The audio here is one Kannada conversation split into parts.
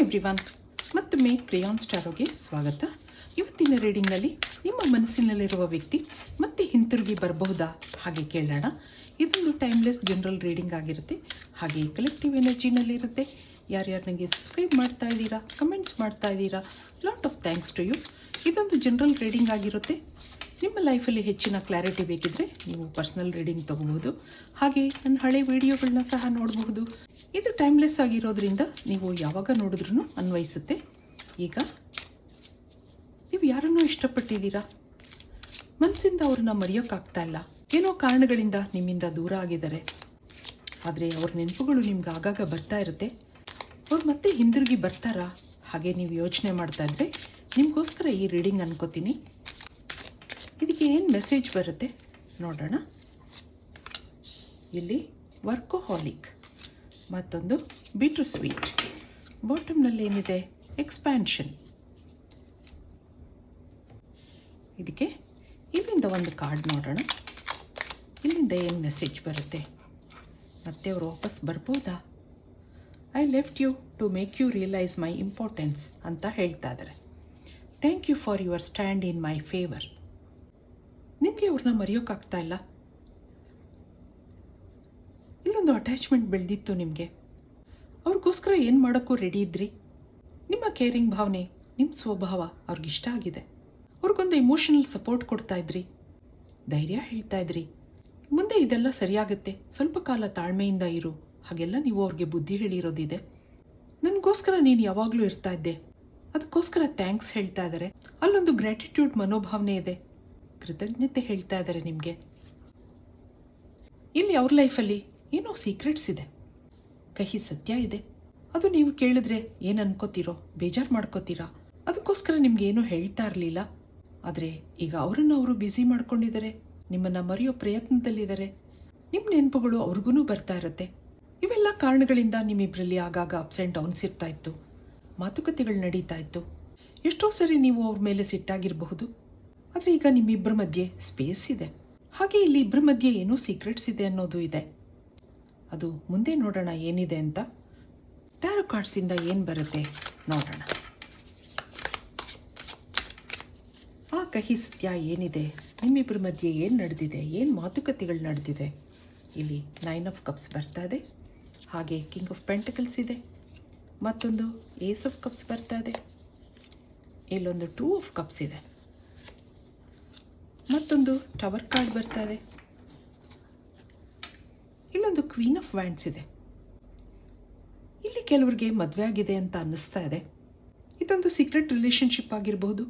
ಎವ್ರಿವನ್ ಮತ್ತೊಮ್ಮೆ ಕ್ರಿಯಾನ್ ಸ್ಟಾರೋಗೆ ಸ್ವಾಗತ. ಇವತ್ತಿನ ರೀಡಿಂಗ್ನಲ್ಲಿ ನಿಮ್ಮ ಮನಸ್ಸಿನಲ್ಲಿರುವ ವ್ಯಕ್ತಿ ಮತ್ತೆ ಹಿಂತಿರುಗಿ ಬರಬಹುದಾ? ಹಾಗೆ ಕೇಳೋಣ. ಇದೊಂದು ಟೈಮ್ಲೆಸ್ ಜನರಲ್ ರೀಡಿಂಗ್ ಆಗಿರುತ್ತೆ. ಹಾಗೆ ಕಲೆಕ್ಟಿವ್ ಎನರ್ಜಿನಲ್ಲಿರುತ್ತೆ ಯಾರ್ಯಾರು ನನಗೆ ಸಬ್ಸ್ಕ್ರೈಬ್ ಮಾಡ್ತಾ ಇದ್ದೀರಾ, ಕಮೆಂಟ್ಸ್ ಮಾಡ್ತಾ ಇದ್ದೀರಾ, lot of thanks to you. ಇದೊಂದು ಜನರಲ್ ರೀಡಿಂಗ್ ಆಗಿರುತ್ತೆ. ನಿಮ್ಮ ಲೈಫಲ್ಲಿ ಹೆಚ್ಚಿನ ಕ್ಲಾರಿಟಿ ಬೇಕಿದ್ರೆ ನೀವು ಪರ್ಸ್ನಲ್ ರೀಡಿಂಗ್ ತಗೋಬಹುದು. ಹಾಗೆ ನನ್ನ ಹಳೆ ವಿಡಿಯೋಗಳನ್ನ ಸಹ ನೋಡಬಹುದು. ಇದು ಟೈಮ್ಲೆಸ್ ಆಗಿರೋದ್ರಿಂದ ನೀವು ಯಾವಾಗ ನೋಡಿದ್ರೂ ಅನ್ವಯಿಸುತ್ತೆ. ಈಗ ನೀವು ಯಾರನ್ನೂ ಇಷ್ಟಪಟ್ಟಿದ್ದೀರಾ? ಮನಸ್ಸಿಂದ ಅವ್ರನ್ನ ಮರೆಯೋಕ್ಕಾಗ್ತಾ ಇಲ್ಲ. ಏನೋ ಕಾರಣಗಳಿಂದ ನಿಮ್ಮಿಂದ ದೂರ ಆಗಿದ್ದಾರೆ. ಆದರೆ ಅವ್ರ ನೆನಪುಗಳು ನಿಮ್ಗೆ ಆಗಾಗ ಬರ್ತಾ ಇರುತ್ತೆ. ಅವ್ರು ಮತ್ತೆ ಹಿಂದಿರುಗಿ ಬರ್ತಾರಾ? ಹಾಗೆ ನೀವು ಯೋಚನೆ ಮಾಡ್ತಾ ಇದ್ರೆ ನಿಮಗೋಸ್ಕರ ಈ ರೀಡಿಂಗ್ ಅನ್ಕೋತೀನಿ. ಇದಕ್ಕೆ ಏನು ಮೆಸೇಜ್ ಬರುತ್ತೆ? ನೋಡೋಣ. ಇಲ್ಲಿ ವರ್ಕೋಹಾಲಿಕ್. ಮತ್ತೊಂದು ಬಿಟ್ರು ಸ್ವೀಟ್ ಬಾಟಮ್ನಲ್ಲಿ ಏನಿದೆ? ಎಕ್ಸ್ಪ್ಯಾನ್ಷನ್ ಇದಕ್ಕೆ ಇಲ್ಲಿಂದ ಒಂದು ಕಾರ್ಡ್ ನೋಡೋಣ. ಇಲ್ಲಿಂದ ಏನು ಮೆಸೇಜ್ ಬರುತ್ತೆ? ಮತ್ತೆ ಅವರು ವಾಪಸ್ ಬರ್ಬೋದಾ? I left you to make you realise my importance ಅಂತ ಹೇಳ್ತಾ ಇದ್ದಾರೆ thank you for your stand in my favour ನಿಮಗೆ ಅವ್ರನ್ನ ಮರೆಯೋಕ್ಕಾಗ್ತಾ ಇಲ್ಲ? ಇಲ್ಲೊಂದು ಅಟ್ಯಾಚ್ಮೆಂಟ್ ಬೆಳೆದಿತ್ತು ನಿಮಗೆ. ಅವ್ರಿಗೋಸ್ಕರ ಏನು ಮಾಡೋಕ್ಕೂ ರೆಡಿ ಇದ್ರಿ. ನಿಮ್ಮ ಕೇರಿಂಗ್ ಭಾವನೆ ನಿಮ್ಮ ಸ್ವಭಾವ ಅವ್ರಿಗಿಷ್ಟ ಆಗಿದೆ. ಅವ್ರಿಗೊಂದು ಇಮೋಷನಲ್ ಸಪೋರ್ಟ್ ಕೊಡ್ತಾ ಇದ್ರಿ. ಧೈರ್ಯ ಹೇಳ್ತಾ ಇದ್ರಿ. ಮುಂದೆ ಇದೆಲ್ಲ ಸರಿಯಾಗುತ್ತೆ. ಸ್ವಲ್ಪ ಕಾಲ ತಾಳ್ಮೆಯಿಂದ ಇರು. ಹಾಗೆಲ್ಲ ನೀವು ಅವ್ರಿಗೆ ಬುದ್ಧಿ ಹೇಳಿರೋದಿದೆ. ನನಗೋಸ್ಕರ ನೀನು ಯಾವಾಗಲೂ ಇರ್ತಾ ಇದ್ದೆ. ಅದಕ್ಕೋಸ್ಕರ ಥ್ಯಾಂಕ್ಸ್ ಹೇಳ್ತಾ ಇದ್ದಾರೆ ಅಲ್ಲೊಂದು ಗ್ರ್ಯಾಟಿಟ್ಯೂಡ್ ಮನೋಭಾವನೆ ಇದೆ. ಕೃತಜ್ಞತೆ ಹೇಳ್ತಾ ಇದ್ದಾರೆ ನಿಮಗೆ. ಇಲ್ಲಿ ಅವ್ರ ಲೈಫಲ್ಲಿ ಏನೋ ಸೀಕ್ರೆಟ್ಸ್ ಇದೆ. ಕಹಿ ಸತ್ಯ ಇದೆ. ಅದು ನೀವು ಕೇಳಿದ್ರೆ ಏನು ಅನ್ಕೋತೀರೋ, ಬೇಜಾರು ಮಾಡ್ಕೋತೀರಾ? ಅದಕ್ಕೋಸ್ಕರ ಏನೂ ಹೇಳ್ತಾ ಇರಲಿಲ್ಲ. ಆದರೆ ಈಗ ಅವರನ್ನು ಅವರು ಬ್ಯುಸಿ ಮಾಡ್ಕೊಂಡಿದ್ದಾರೆ ನಿಮ್ಮನ್ನು ಮರೆಯೋ ಪ್ರಯತ್ನದಲ್ಲಿದ್ದಾರೆ ನಿಮ್ಮ ನೆನಪುಗಳು ಅವ್ರಿಗೂ ಬರ್ತಾ ಇರುತ್ತೆ. ಇವೆಲ್ಲ ಕಾರಣಗಳಿಂದ ನಿಮ್ಮಿಬ್ಬರಲ್ಲಿ ಆಗಾಗ ಅಪ್ಸ್ ಆ್ಯಂಡ್ ಡೌನ್ಸ್ ಇರ್ತಾ ಇತ್ತು. ಮಾತುಕತೆಗಳು ನಡೀತಾ ಇತ್ತು. ಎಷ್ಟೋ ಸರಿ ನೀವು ಅವ್ರ ಮೇಲೆ ಸಿಟ್ಟಾಗಿರಬಹುದು. ಆದರೆ ಈಗ ನಿಮ್ಮಿಬ್ಬರ ಮಧ್ಯೆ ಸ್ಪೇಸ್ ಇದೆ. ಹಾಗೆ ಇಲ್ಲಿ ಇಬ್ಬರ ಮಧ್ಯೆ ಏನೋ ಸೀಕ್ರೆಟ್ಸ್ ಇದೆ ಅನ್ನೋದು ಇದೆ. ಅದು ಮುಂದೆ ನೋಡೋಣ ಏನಿದೆ ಅಂತ. ಟ್ಯಾರೋ ಕಾರ್ಡ್ಸಿಂದ ಏನು ಬರುತ್ತೆ ನೋಡೋಣ. ಆ ಕಹಿ ಸತ್ಯ ಏನಿದೆ? ನಿಮ್ಮಿಬ್ಬರ ಮಧ್ಯೆ ಏನು ನಡೆದಿದೆ? ಏನು ಮಾತುಕತೆಗಳು ನಡೆದಿದೆ? ಇಲ್ಲಿ ನೈನ್ ಆಫ್ ಕಪ್ಸ್ ಬರ್ತಾ ಇದೆ. ಹಾಗೆ ಕಿಂಗ್ ಆಫ್ ಪೆಂಟಕಲ್ಸ್ ಇದೆ. ಮತ್ತೊಂದು ಏಸ್ ಆಫ್ ಕಪ್ಸ್ ಬರ್ತಾ ಇದೆ. ಇಲ್ಲೊಂದು ಟೂ ಆಫ್ ಕಪ್ಸ್ ಇದೆ. ಮತ್ತೊಂದು ಟವರ್ ಕಾರ್ಡ್ ಬರ್ತಾ ಇದೆ. ಇಲ್ಲೊಂದು ಕ್ವೀನ್ ಆಫ್ ವ್ಯಾಂಡ್ಸ್ ಇದೆ. ಇಲ್ಲಿ ಕೆಲವರಿಗೆ ಮದುವೆ ಆಗಿದೆ ಅಂತ ಅನ್ನಿಸ್ತಾ ಇದೆ. ಇದೊಂದು ಸೀಕ್ರೆಟ್ ರಿಲೇಷನ್ಶಿಪ್ ಆಗಿರಬಹುದು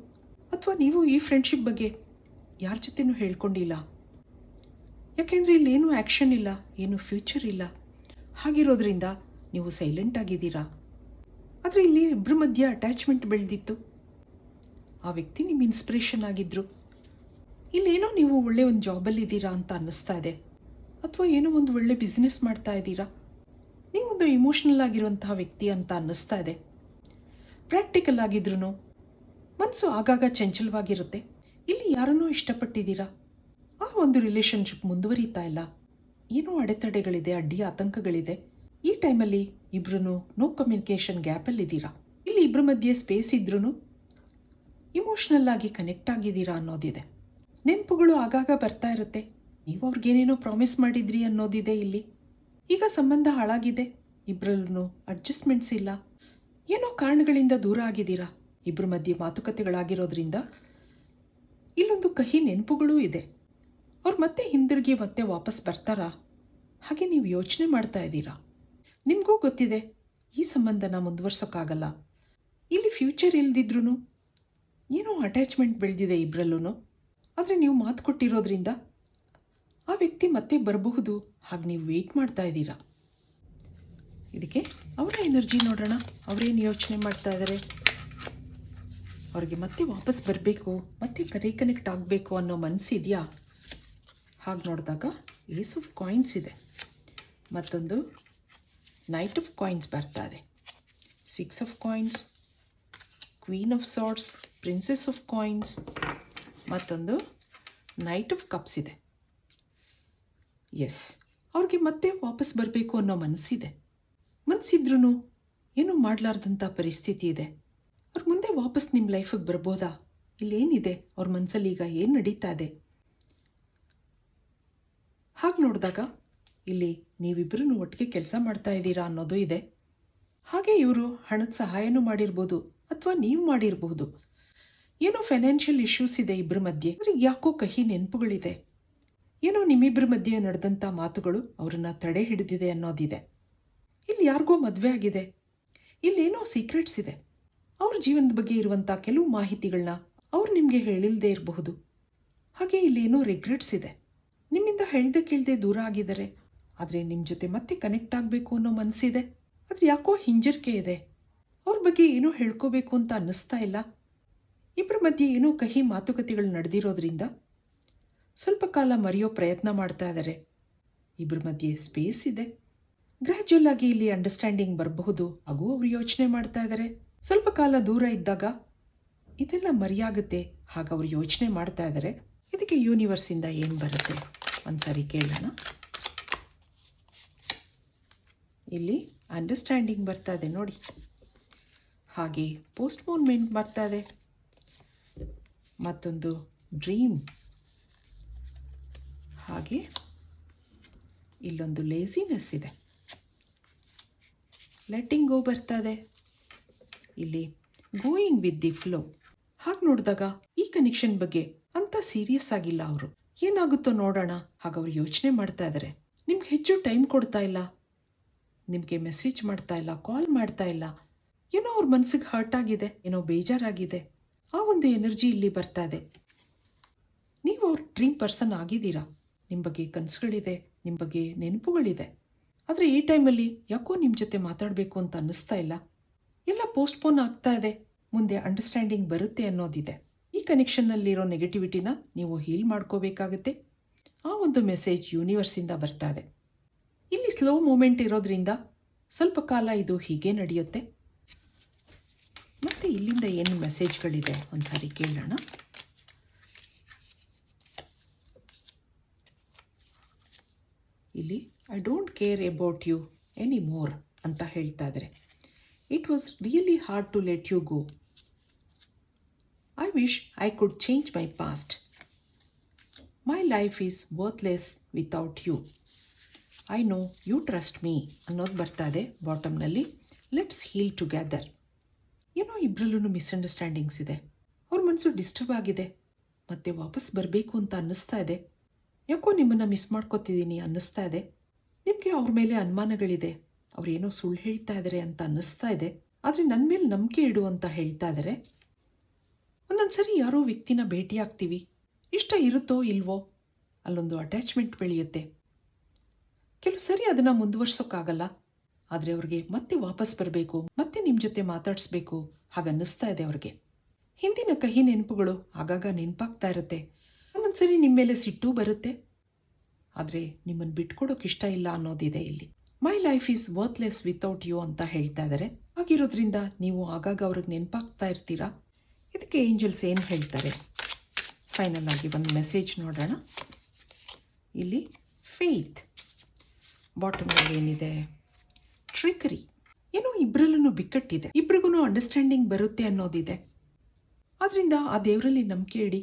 ಅಥವಾ ನೀವು ಈ ಫ್ರೆಂಡ್ಶಿಪ್ ಬಗ್ಗೆ ಯಾರ ಜೊತೆನೂ ಹೇಳ್ಕೊಂಡಿಲ್ಲ. ಯಾಕೆಂದರೆ ಇಲ್ಲೇನೂ ಆ್ಯಕ್ಷನ್ ಇಲ್ಲ, ಏನು ಫ್ಯೂಚರ್ ಇಲ್ಲ. ಹಾಗಿರೋದ್ರಿಂದ ನೀವು ಸೈಲೆಂಟ್ ಆಗಿದ್ದೀರಾ. ಆದರೆ ಇಲ್ಲಿ ಇಬ್ಬರ ಮಧ್ಯೆ ಅಟ್ಯಾಚ್ಮೆಂಟ್ ಬೆಳೆದಿತ್ತು. ಆ ವ್ಯಕ್ತಿ ನಿಮ್ಮ ಇನ್ಸ್ಪಿರೇಷನ್ ಆಗಿದ್ದರು ಇಲ್ಲೇನೋ ನೀವು ಒಳ್ಳೆ ಒಂದು ಜಾಬಲ್ಲಿದ್ದೀರಾ ಅಂತ ಅನ್ನಿಸ್ತಾ ಇದೆ. ಅಥವಾ ಏನೋ ಒಂದು ಒಳ್ಳೆ ಬಿಸ್ನೆಸ್ ಮಾಡ್ತಾ ಇದ್ದೀರಾ? ನೀವೊಂದು ಇಮೋಷ್ನಲ್ ಆಗಿರುವಂತಹ ವ್ಯಕ್ತಿ ಅಂತ ಅನ್ನಿಸ್ತಾ ಇದೆ. ಪ್ರಾಕ್ಟಿಕಲ್ ಆಗಿದ್ರೂ ಮನಸ್ಸು ಆಗಾಗ ಚಂಚಲವಾಗಿರುತ್ತೆ. ಇಲ್ಲಿ ಯಾರನ್ನೋ ಇಷ್ಟಪಟ್ಟಿದ್ದೀರಾ? ಆ ಒಂದು ರಿಲೇಷನ್ಶಿಪ್ ಮುಂದುವರಿತಾ ಇಲ್ಲ. ಏನೋ ಅಡೆತಡೆಗಳಿದೆ, ಅಡ್ಡಿ ಆತಂಕಗಳಿದೆ. ಈ ಟೈಮಲ್ಲಿ ಇಬ್ರು ನೋ ಕಮ್ಯುನಿಕೇಷನ್ ಗ್ಯಾಪಲ್ಲಿದ್ದೀರಾ ಇಲ್ಲಿ ಇಬ್ಬರ ಮಧ್ಯೆ ಸ್ಪೇಸ್ ಇದ್ರೂ ಇಮೋಷ್ನಲ್ ಆಗಿ ಕನೆಕ್ಟ್ ಆಗಿದ್ದೀರಾ ಅನ್ನೋದಿದೆ. ನೆನಪುಗಳು ಆಗಾಗ ಬರ್ತಾ ಇರುತ್ತೆ. ನೀವು ಅವ್ರಿಗೇನೇನೋ ಪ್ರಾಮಿಸ್ ಮಾಡಿದ್ರಿ ಅನ್ನೋದಿದೆ ಇಲ್ಲಿ. ಈಗ ಸಂಬಂಧ ಹಾಳಾಗಿದೆ. ಇಬ್ಬರಲ್ಲೂ ಅಡ್ಜಸ್ಟ್ಮೆಂಟ್ಸ್ ಇಲ್ಲ. ಏನೋ ಕಾರಣಗಳಿಂದ ದೂರ ಆಗಿದ್ದೀರಾ? ಇಬ್ಬರ ಮಧ್ಯೆ ಮಾತುಕತೆಗಳಾಗಿರೋದ್ರಿಂದ ಇಲ್ಲೊಂದು ಕಹಿ ನೆನಪುಗಳೂ ಇದೆ. ಅವ್ರು ಮತ್ತೆ ಹಿಂದಿರುಗಿ ಮತ್ತೆ ವಾಪಸ್ ಬರ್ತಾರಾ? ಹಾಗೆ ನೀವು ಯೋಚನೆ ಮಾಡ್ತಾ ಇದ್ದೀರಾ? ನಿಮಗೂ ಗೊತ್ತಿದೆ, ಈ ಸಂಬಂಧನ ಮುಂದುವರ್ಸೋಕ್ಕಾಗಲ್ಲ. ಇಲ್ಲಿ ಫ್ಯೂಚರ್ ಇಲ್ದಿದ್ರೂ ಏನೋ ಅಟ್ಯಾಚ್ಮೆಂಟ್ ಬೆಳೆದಿದೆ ಇಬ್ಬರಲ್ಲೂ ಆದರೆ ನೀವು ಮಾತು ಕೊಟ್ಟಿರೋದ್ರಿಂದ ಆ ವ್ಯಕ್ತಿ ಮತ್ತೆ ಬರಬಹುದು. ಹಾಗೆ ನೀವು ವೇಟ್ ಮಾಡ್ತಾ ಇದ್ದೀರಾ? ಇದಕ್ಕೆ ಅವರ ಎನರ್ಜಿ ನೋಡೋಣ. ಅವರೇನು ಯೋಚನೆ ಮಾಡ್ತಾ ಇದ್ದಾರೆ ಅವ್ರಿಗೆ ಮತ್ತೆ ವಾಪಸ್ ಬರಬೇಕು, ಮತ್ತೆ ಕನೆಕ್ಟ್ ಆಗಬೇಕು ಅನ್ನೋ ಮನಸ್ಸಿದೆಯಾ ಹಾಗೆ ನೋಡಿದಾಗ ಏಸ್ ಆಫ್ ಕಾಯಿನ್ಸ್ ಇದೆ. ಮತ್ತೊಂದು ನೈಟ್ ಆಫ್ ಕಾಯಿನ್ಸ್ ಬರ್ತಾ ಇದೆ. Six of coins queen of swords princess of coins ಮತ್ತೊಂದು ನೈಟ್ ಆಫ್ ಕಪ್ಸ್ ಇದೆ. ಎಸ್ ಅವ್ರಿಗೆ ಮತ್ತೆ ವಾಪಸ್ ಬರಬೇಕು ಅನ್ನೋ ಮನಸ್ಸಿದೆ ಮನಸ್ಸಿದ್ರೂ ಏನೂ ಮಾಡಲಾರ್ದಂಥ ಪರಿಸ್ಥಿತಿ ಇದೆ. ಅವ್ರ ಮುಂದೆ ವಾಪಸ್ ನಿಮ್ಮ ಲೈಫಿಗೆ ಬರ್ಬೋದಾ? ಇಲ್ಲೇನಿದೆ? ಅವ್ರ ಮನಸ್ಸಲ್ಲಿ ಈಗ ಏನು ನಡೀತಾ ಇದೆ? ಹಾಗೆ ನೋಡಿದಾಗ ಇಲ್ಲಿ ನೀವಿಬ್ಬರೂ ಒಟ್ಟಿಗೆ ಕೆಲಸ ಮಾಡ್ತಾ ಇದ್ದೀರಾ ಅನ್ನೋದು ಇದೆ. ಹಾಗೆ ಇವರು ಹಣದ ಸಹಾಯನೂ ಮಾಡಿರ್ಬೋದು ಅಥವಾ ನೀವು ಮಾಡಿರಬಹುದು ಏನೋ ಫೈನಾನ್ಷಿಯಲ್ ಇಶ್ಯೂಸ್ ಇದೆ ಇಬ್ಬರ ಮಧ್ಯೆ. ಯಾಕೋ ಕಹಿ ನೆನಪುಗಳಿದೆ. ಏನೋ ನಿಮ್ಮಿಬ್ಬರ ಮಧ್ಯೆ ನಡೆದಂಥ ಮಾತುಗಳು ಅವರನ್ನು ತಡೆ ಹಿಡಿದಿದೆ ಅನ್ನೋದಿದೆ. ಇಲ್ಲಿ ಯಾರಿಗೋ ಮದುವೆ ಆಗಿದೆ. ಇಲ್ಲೇನೋ ಸೀಕ್ರೆಟ್ಸ್ ಇದೆ. ಅವ್ರ ಜೀವನದ ಬಗ್ಗೆ ಇರುವಂಥ ಕೆಲವು ಮಾಹಿತಿಗಳನ್ನ ಅವ್ರು ನಿಮಗೆ ಹೇಳಿಲ್ಲದೆ ಇರಬಹುದು. ಹಾಗೆ ಇಲ್ಲೇನೋ ರಿಗ್ರೆಟ್ಸ್ ಇದೆ. ನಿಮ್ಮಿಂದ ಹೇಳ್ದೆ ಕೇಳದೆ ದೂರ ಆಗಿದ್ದಾರೆ. ಆದರೆ ನಿಮ್ಮ ಜೊತೆ ಮತ್ತೆ ಕನೆಕ್ಟ್ ಆಗಬೇಕು ಅನ್ನೋ ಮನಸ್ಸಿದೆ ಆದರೆ ಯಾಕೋ ಹಿಂಜರಿಕೆ ಇದೆ. ಅವ್ರ ಬಗ್ಗೆ ಏನೋ ಹೇಳ್ಕೋಬೇಕು ಅಂತ ಅನ್ನಿಸ್ತಾ ಇಲ್ಲ. ಇಬ್ಬರ ಮಧ್ಯೆ ಏನೋ ಕಹಿ ಮಾತುಕತೆಗಳು ನಡೆದಿರೋದ್ರಿಂದ ಸ್ವಲ್ಪ ಕಾಲ ಮರೆಯೋ ಪ್ರಯತ್ನ ಮಾಡ್ತಾ ಇದ್ದಾರೆ ಇಬ್ಬರ ಮಧ್ಯೆ ಸ್ಪೇಸ್ ಇದೆ. ಗ್ರ್ಯಾಜುವಲ್ ಆಗಿ ಇಲ್ಲಿ ಅಂಡರ್ಸ್ಟ್ಯಾಂಡಿಂಗ್ ಬರಬಹುದು ಹಾಗೂ ಅವರು ಯೋಚನೆ ಮಾಡ್ತಾ ಇದ್ದಾರೆ ಸ್ವಲ್ಪ ಕಾಲ ದೂರ ಇದ್ದಾಗ ಇದೆಲ್ಲ ಮರೆಯಾಗುತ್ತೆ ಹಾಗೆ ಅವರು ಯೋಚನೆ ಮಾಡ್ತಾ ಇದ್ದಾರೆ ಇದಕ್ಕೆ ಯೂನಿವರ್ಸಿಂದ ಏನು ಬರುತ್ತೆ? ಒಂದ್ಸರಿ ಕೇಳೋಣ. ಇಲ್ಲಿ ಅಂಡರ್ಸ್ಟ್ಯಾಂಡಿಂಗ್ ಬರ್ತಾ ಇದೆ ನೋಡಿ. ಹಾಗೆ ಪೋಸ್ಟ್ಪೋನ್ಮೆಂಟ್ ಬರ್ತಾ ಇದೆ. ಮತ್ತೊಂದು ಡ್ರೀಮ್ ಹಾಗೆ ಇಲ್ಲೊಂದು ಲೇಸಿನೆಸ್ ಇದೆ. ಲೆಟ್ಟಿಂಗ್ ಗೋ ಬರ್ತಾ ಇದೆ ಇಲ್ಲಿ ಗೋಯಿಂಗ್ ವಿತ್ ದಿ ಫ್ಲೋ ಹಾಗೆ ನೋಡಿದಾಗ ಈ ಕನೆಕ್ಷನ್ ಬಗ್ಗೆ ಅಂತ ಸೀರಿಯಸ್ ಆಗಿಲ್ಲ ಅವರು. ಏನಾಗುತ್ತೋ ನೋಡೋಣ. ಹಾಗೆ ಅವರು ಯೋಚನೆ ಮಾಡ್ತಾ ಇದ್ದಾರೆ ನಿಮ್ಗೆ ಹೆಚ್ಚು ಟೈಮ್ ಕೊಡ್ತಾ ಇಲ್ಲ. ನಿಮಗೆ ಮೆಸೇಜ್ ಮಾಡ್ತಾ ಇಲ್ಲ ಕಾಲ್ ಮಾಡ್ತಾ ಇಲ್ಲ. ಏನೋ ಅವ್ರ ಮನಸ್ಸಿಗೆ ಹರ್ಟ್ ಆಗಿದೆ, ಏನೋ ಬೇಜಾರಾಗಿದೆ. ಆ ಒಂದು ಎನರ್ಜಿ ಇಲ್ಲಿ ಬರ್ತಾ ಇದೆ. ನೀವು ಅವ್ರ ಡ್ರೀಮ್ ಪರ್ಸನ್ ಆಗಿದ್ದೀರಾ? ನಿಮ್ಮ ಬಗ್ಗೆ ಕನಸುಗಳಿದೆ ನಿಮ್ಮ ಬಗ್ಗೆ ನೆನಪುಗಳಿದೆ. ಆದರೆ ಈ ಟೈಮಲ್ಲಿ ಯಾಕೋ ನಿಮ್ಮ ಜೊತೆ ಮಾತಾಡಬೇಕು ಅಂತ ಅನ್ನಿಸ್ತಾ ಇಲ್ಲ. ಎಲ್ಲ ಪೋಸ್ಟ್ಪೋನ್ ಆಗ್ತಾ ಇದೆ. ಮುಂದೆ ಅಂಡರ್ಸ್ಟ್ಯಾಂಡಿಂಗ್ ಬರುತ್ತೆ ಅನ್ನೋದಿದೆ. ಈ ಕನೆಕ್ಷನ್ನಲ್ಲಿರೋ ನೆಗೆಟಿವಿಟಿನ ನೀವು ಹೀಲ್ ಮಾಡ್ಕೋಬೇಕಾಗುತ್ತೆ. ಆ ಒಂದು ಮೆಸೇಜ್ ಯೂನಿವರ್ಸಿಂದ ಬರ್ತಾ ಇದೆ. ಇಲ್ಲಿ ಸ್ಲೋ ಮೂಮೆಂಟ್ ಇರೋದ್ರಿಂದ ಸ್ವಲ್ಪ ಕಾಲ ಇದು ಹೀಗೆ ನಡೆಯುತ್ತೆ. ಮತ್ತು ಇಲ್ಲಿಂದ ಏನು ಮೆಸೇಜ್ಗಳಿದೆ? ಒಂದು ಸಾರಿ ಕೇಳೋಣ. ಇಲ್ಲಿ I don't care about you anymore ಅಂತ ಹೇಳ್ತಾ ಇದ್ರೆ. It was really hard to let you go I wish I could change my past my life is worthless without you I know you trust me ಅನ್ನೋದು ಬರ್ತಾ ಇದೆ ಬಾಟಮ್ನಲ್ಲಿ ಲೆಟ್ಸ್ ಹೀಲ್ ಟುಗೆದರ್ ಏನೋ ಇಬ್ಬರಲ್ಲೂ ಮಿಸ್ಅಂಡರ್ಸ್ಟ್ಯಾಂಡಿಂಗ್ಸ್ ಇದೆ. ಅವ್ರ ಮನಸ್ಸು ಡಿಸ್ಟರ್ಬ್ ಆಗಿದೆ. ಮತ್ತೆ ವಾಪಸ್ ಬರಬೇಕು ಅಂತ ಅನ್ನಿಸ್ತಾ ಇದೆ. ಯಾಕೋ ನಿಮ್ಮನ್ನು ಮಿಸ್ ಮಾಡ್ಕೋತಿದ್ದೀನಿ ಅನ್ನಿಸ್ತಾ ಇದೆ. ನಿಮಗೆ ಅವ್ರ ಮೇಲೆ ಅನುಮಾನಗಳಿದೆ. ಅವ್ರೇನೋ ಸುಳ್ಳು ಹೇಳ್ತಾ ಇದ್ದಾರೆ ಅಂತ ಅನ್ನಿಸ್ತಾ ಇದೆ. ಆದರೆ ನನ್ನ ಮೇಲೆ ನಂಬಿಕೆ ಇಡು ಅಂತ ಹೇಳ್ತಾ ಇದ್ದಾರೆ ಒಂದೊಂದು ಸರಿ ಯಾರೋ ವ್ಯಕ್ತಿನ ಭೇಟಿ ಆಗ್ತೀವಿ. ಇಷ್ಟ ಇರುತ್ತೋ ಇಲ್ವೋ ಅಲ್ಲೊಂದು ಅಟ್ಯಾಚ್ಮೆಂಟ್ ಬೆಳೆಯುತ್ತೆ. ಕೆಲವು ಸರಿ ಅದನ್ನು ಮುಂದುವರ್ಸೋಕ್ಕಾಗಲ್ಲ ಆದರೆ ಅವ್ರಿಗೆ ಮತ್ತೆ ವಾಪಸ್ ಬರಬೇಕು, ಮತ್ತೆ ನಿಮ್ಮ ಜೊತೆ ಮಾತಾಡಿಸ್ಬೇಕು ಹಾಗೆ ಅನ್ನಿಸ್ತಾ ಇದೆ ಅವ್ರಿಗೆ. ಹಿಂದಿನ ಕಹಿ ನೆನಪುಗಳು ಆಗಾಗ ನೆನಪಾಗ್ತಾ ಇರುತ್ತೆ. ಸರಿ ನಿಮ್ಮ ಮೇಲೆ ಸಿಟ್ಟು ಬರುತ್ತೆ. ಆದರೆ ನಿಮ್ಮನ್ನು ಬಿಟ್ಕೊಡೋಕೆ ಇಷ್ಟ ಇಲ್ಲ ಅನ್ನೋದಿದೆ ಇಲ್ಲಿ. My life is worthless without you ಅಂತ ಹೇಳ್ತಾ ಇದ್ದಾರೆ ಹಾಗಿರೋದ್ರಿಂದ ನೀವು ಆಗಾಗ ಅವ್ರಿಗೆ ನೆನಪಾಗ್ತಾ ಇರ್ತೀರಾ? ಇದಕ್ಕೆ ಏಂಜಲ್ಸ್ ಏನು ಹೇಳ್ತಾರೆ? ಫೈನಲ್ ಆಗಿ ಒಂದು ಮೆಸೇಜ್ ನೋಡೋಣ. ಇಲ್ಲಿ ಫೇತ್ ಬಾಟಮಲ್ಲಿ ಏನಿದೆ? ಟ್ರಿಕರಿ ಏನೋ ಇಬ್ಬರಲ್ಲೂ ಬಿಕ್ಕಟ್ಟಿದೆ. ಇಬ್ರಿಗೂ ಅಂಡರ್ಸ್ಟ್ಯಾಂಡಿಂಗ್ ಬರುತ್ತೆ ಅನ್ನೋದಿದೆ. ಆದ್ದರಿಂದ ಆ ದೇವರಲ್ಲಿ ನಂಬಿಕೆ ಇಡಿ.